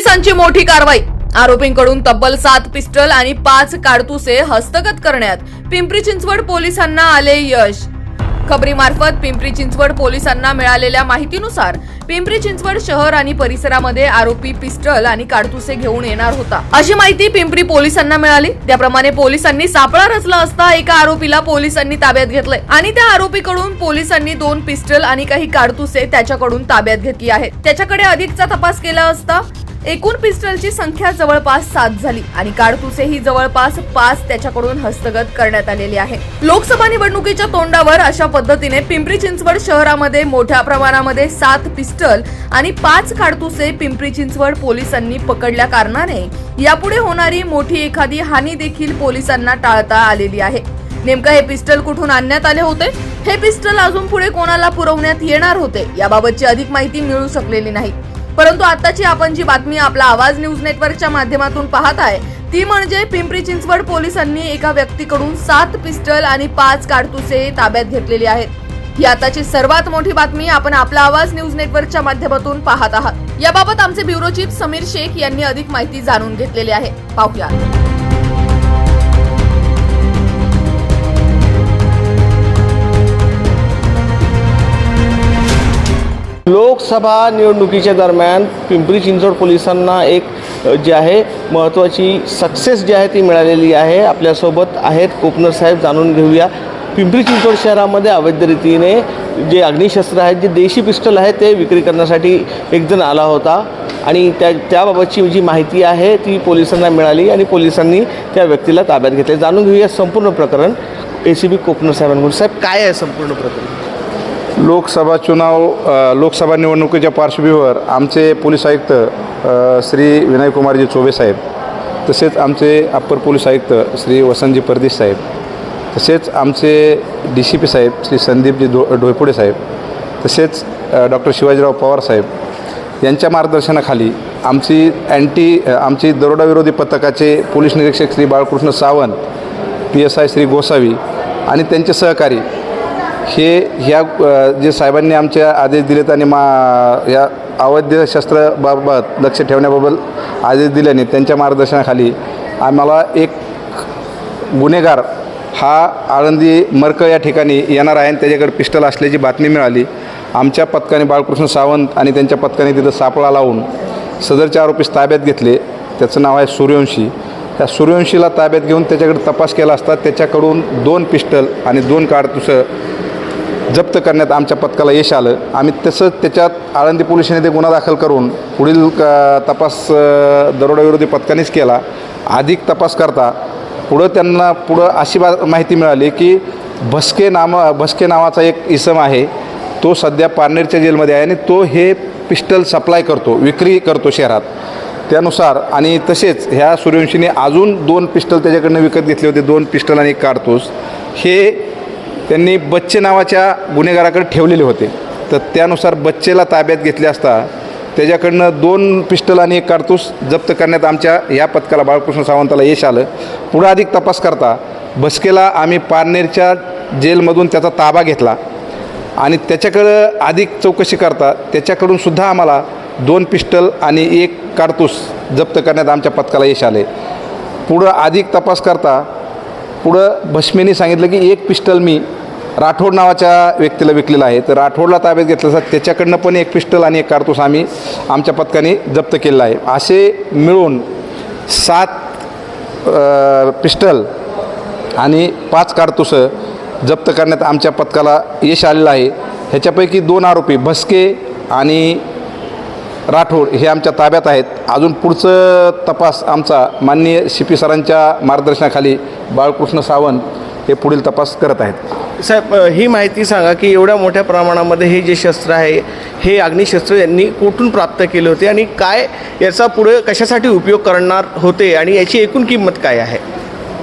पोलिसांची मोठी कारवाई. आरोपींकडून तब्बल सात पिस्टल आणि पाच काडतुसे हस्तगत करण्यात पिंपरी चिंचवड पोलिसांना आले यश. खबरी मार्फत पिंपरी चिंचवड पोलिसांना मिळालेल्या माहितीनुसार पिंपरी चिंचवड शहर आणि परिसरामध्ये आरोपी पिस्टल आणि काडतुसे घेऊन येणार होता. अशी माहिती पिंपरी पोलिसांना मिळाली. त्याप्रमाणे पोलिसांनी सापळा रचला असता एका आरोपीला पोलिसांनी ताब्यात घेतलंय आणि त्या आरोपीकडून पोलिसांनी दोन पिस्टल आणि काही काडतुसे त्याच्याकडून ताब्यात घेतली आहेत. त्याच्याकडे अधिकचा तपास केला असता एकूण पिस्टलची संख्या जवळपास सात झाली आणि काडतुसेही जवळपास पाच त्याच्याकडून हस्तगत करण्यात आलेली आहे. लोकसभा निवडणुकीच्या तोंडावर अशा पद्धतीने पिंपरी चिंचवड शहरामध्ये मोठ्या प्रमाणामध्ये सात पिस्टल आणि पाच काडतुसे पिंपरी चिंचवड पोलिसांनी पकडल्या कारणाने यापुढे होणारी मोठी एखादी हानी देखील पोलिसांना टाळता आलेली आहे. नेमकं हे पिस्टल कुठून आणण्यात आले होते? हे पिस्टल अजून पुढे कोणाला पुरवण्यात येणार होते? याबाबतची अधिक माहिती मिळू शकलेली नाही. परंतु आताची आपण जी बातमी आपला आवाज न्यूज नेटवर्कच्या माध्यमातून पाहत आहे ती म्हणजे पिंपरी चिंचवड पोलिसांनी एका व्यक्तीकडून सात पिस्टल आणि पाच काडतुसे ताब्यात घेतलेली आहेत. ही आताची सर्वात मोठी बातमी आपण आपला आवाज न्यूज नेटवर्कच्या माध्यमातून पाहत आहात. याबाबत आमचे ब्युरो चीफ समीर शेख यांनी अधिक माहिती जाणून घेतलेली आहे. पाहूया. लोकसभा निवडणुकीच्या दरम्यान पिंपरी चिंचवड पोलिसांना एक जी आहे महत्त्वाची सक्सेस जी आहे ती मिळालेली आहे. आपल्यासोबत आहेत कोपनर साहेब जाणून घेऊया. पिंपरी चिंचवड शहरामध्ये अवैध रीतीने जे अग्निशस्त्र आहेत जे देशी पिस्टल आहेत ते विक्री करण्यासाठी एकजण आला होता. आणि त्या त्याबाबतची जी माहिती आहे ती पोलिसांना मिळाली आणि पोलिसांनी त्या व्यक्तीला ताब्यात घेतले. जाणून घेऊया संपूर्ण प्रकरण. ए सी बी कोपनर साहेबांकडून. साहेब काय आहे संपूर्ण प्रकरण? लोकसभा चुनाव लोकसभा निवडणुकीच्या पार्श्वभूमीवर आमचे पोलीस आयुक्त श्री श्री विनयकुमारजी चोबे साहेब तसेच आमचे अप्पर पोलीस आयुक्त श्री वसंतजी परदेश साहेब तसेच आमचे D C P saheb Shri Sandeepji डो ढोयपुडे साहेब तसेच डॉक्टर शिवाजीराव पवार साहेब यांच्या मार्गदर्शनाखाली आमची अँटी आमची दरोडाविरोधी पथकाचे पोलीस निरीक्षक Shri Balkrishna Sawant P S I Shri Gosavi आणि त्यांचे सहकारी हे ह्या जे साहेबांनी आमच्या आदेश दिलेत आणि मा या अवैध शस्त्राबाबत लक्ष ठेवण्याबाबत आदेश दिल्याने त्यांच्या मार्गदर्शनाखाली आम्हाला एक गुन्हेगार हा आळंदी मर्क या ठिकाणी येणार आहे आणि त्याच्याकडे पिस्टल असल्याची बातमी मिळाली. आमच्या पथकाने बाळकृष्ण सावंत आणि त्यांच्या पथकाने तिथं सापळा लावून सदरचे आरोपीस ताब्यात घेतले. त्याचं नाव आहे सूर्यवंशी. त्या सूर्यवंशीला ताब्यात घेऊन त्याच्याकडे तपास केला असता त्याच्याकडून दोन पिस्टल आणि दोन काडतुसं जप्त करण्यात आमच्या पथकाला यश आलं. आम्ही तसंच त्याच्यात आळंदी पोलिसांनी ते गुन्हा दाखल करून पुढील तपास दरोडाविरोधी पथकानेच केला. अधिक तपास करता पुढं त्यांना पुढं अशी बा माहिती मिळाली की भस्के नाम भस्के नावाचा एक इसम आहे. तो सध्या पारनेरच्या जेलमध्ये आहे आणि तो हे पिस्टल सप्लाय करतो विक्री करतो शहरात. त्यानुसार आणि तसेच ह्या सूर्यवंशीने अजून दोन पिस्टल त्याच्याकडनं विकत घेतले होते दोन पिस्टल आणि एक काडतूस. हे त्यांनी बच्चे नावाच्या गुन्हेगाराकडे ठेवलेले होते. तर त्यानुसार बच्चेला ताब्यात घेतले असता त्याच्याकडनं दोन पिस्टल आणि एक कारतूस जप्त करण्यात आमच्या या पथकाला बाळकृष्ण सावंताला यश आलं. पुढं अधिक तपास करता भस्केला आम्ही पारनेरच्या जेलमधून त्याचा ताबा घेतला आणि त्याच्याकडं अधिक चौकशी करता त्याच्याकडून सुद्धा आम्हाला दोन पिस्टल आणि एक कारतूस जप्त करण्यात आमच्या पथकाला यश आले. पुढं अधिक तपास करता पुढं भस्मेने सांगितलं की एक पिस्टल मी राठोड नावाच्या व्यक्तीला विकलेलं आहे. तर राठोडला ताब्यात घेतलं असता त्याच्याकडनं पण एक पिस्टल आणि एक कारतूस आम्ही आमच्या पथकाने जप्त केलेला आहे. असे मिळून सात पिस्टल आणि पाच काडतुसं जप्त करण्यात आमच्या पथकाला यश आलेलं आहे. ह्याच्यापैकी दोन आरोपी भस्के आणि राठोड हे आमच्या ताब्यात आहेत. अजून पुढचं तपास आमचा माननीय सी पी सरांच्या मार्गदर्शनाखाली बाळकृष्ण सावंत हे पुढील तपास करत आहेत. साहेब ही माहिती सांगा की एवढ्या मोठ्या प्रमाणामध्ये हे जे शस्त्र आहे हे अग्निशस्त्र यांनी कुठून प्राप्त केले होते आणि काय याचा पुढे कशासाठी उपयोग करणार होते आणि याची एकूण किंमत काय आहे?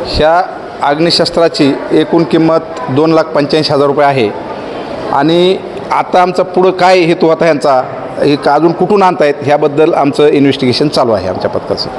ह्या अग्निशस्त्राची एकूण किंमत दोन लाख पंच्याऐंशी हजार रुपये आहे. आणि आता आमचा पुढं काय हेतू होता ह्यांचा हे अजून कुठून आणतायत ह्याबद्दल आमचं इन्व्हेस्टिगेशन चालू आहे आमच्या पथकाचं.